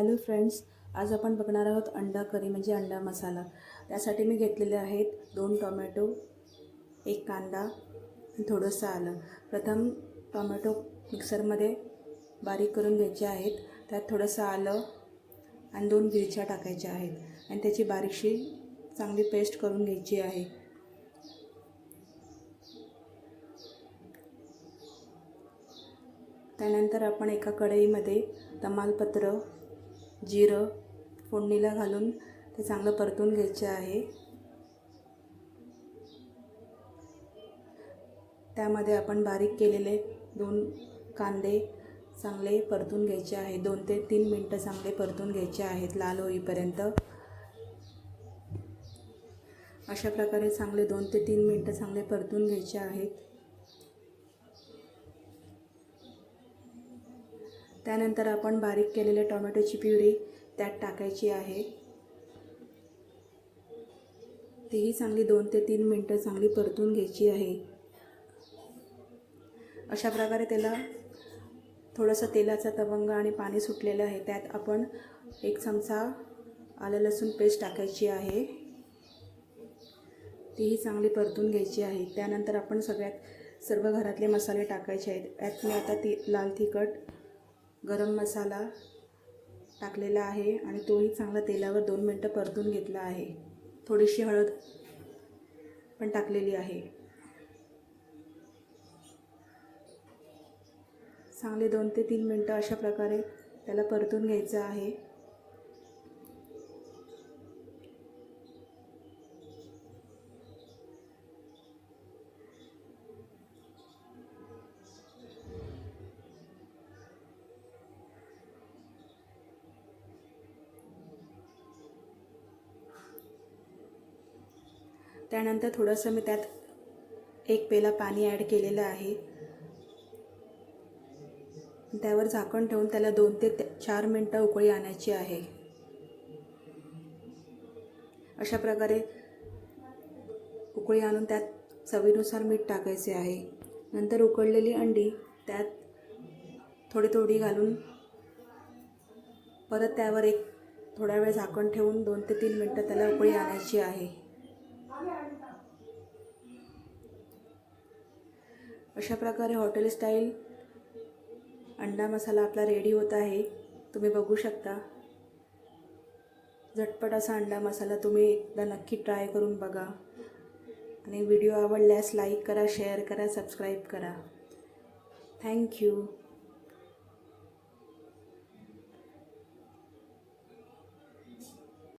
Hello friends आज आपण बघणार आहोत अंडा करी म्हणजे अंडा मसाला. त्यासाठी मी घेतलेले आहेत दोन टोमॅटो एक कांदा थोडंसं आलं. प्रथम टोमॅटो मिक्सरमध्ये बारीक करून घ्यायचे आहेत. त्यात थोडंसं आलं आणि दोन मिरच्या टाकायच्या आहेत. आणि त्याची बारीकशी चांगली पेस्ट करून घ्यायची आहे. त्यानंतर आपण एका कढईमध्ये तमालपत्र जिरं फोडणीला घालून ते चांगलं परतून घ्यायचे आहे. त्यामध्ये आपण बारीक केलेले दोन कांदे चांगले परतून घ्यायचे आहे. दोन ते तीन मिनटं चांगले परतून घ्यायचे आहेत लाल होईपर्यंत. अशा प्रकारे चांगले दोन ते तीन मिनटं चांगले परतून घ्यायचे आहेत. त्यानंतर आपण बारीक केलेल्या टोमॅटोची प्युरी त्यात टाकायची आहे. तीही चांगली दोन ते तीन मिनटं चांगली परतून घ्यायची आहे. अशा प्रकारे त्याला थोडंसं तेलाचा तवंग आणि पाणी सुटलेलं आहे. त्यात आपण एक चमचा आलं लसूण पेस्ट टाकायची आहे. तीही चांगली परतून घ्यायची आहे. त्यानंतर आपण सगळ्यात सर्व घरातले मसाले टाकायचे आहेत. यात मी आता ती लाल तिखट गरम मसाला टाकलेला आहे आणि तोही चांगला तेलावर दोन मिनटं परतून घेतला आहे. थोडीशी हळद पण टाकलेली आहे. चांगले दोन ते तीन मिनटं अशा प्रकारे त्याला परतून घ्यायचं आहे. त्यानंतर थोडंसं मी त्यात एक पेला पाणी ॲड केलेलं आहे. त्यावर झाकण ठेवून त्याला दोन ते चार मिनटं उकळी आणायची आहे. अशा प्रकारे उकळी आणून त्यात चवीनुसार मीठ टाकायचे आहे. नंतर उकळलेली अंडी त्यात थोडी थोडी घालून परत त्यावर एक थोडा वेळ झाकण ठेवून दोन ते तीन मिनटं त्याला उकळी आणायची आहे. अशा प्रकारे हॉटेल स्टाईल अंडा मसाला आपला रेडी होत आहे. तुम्ही बघू शकता. झटपट असा अंडा मसाला तुम्ही एकदा नक्की ट्राय करून बघा. आणि व्हिडिओ आवडल्यास लाईक करा शेअर करा सबस्क्राईब करा. थँक्यू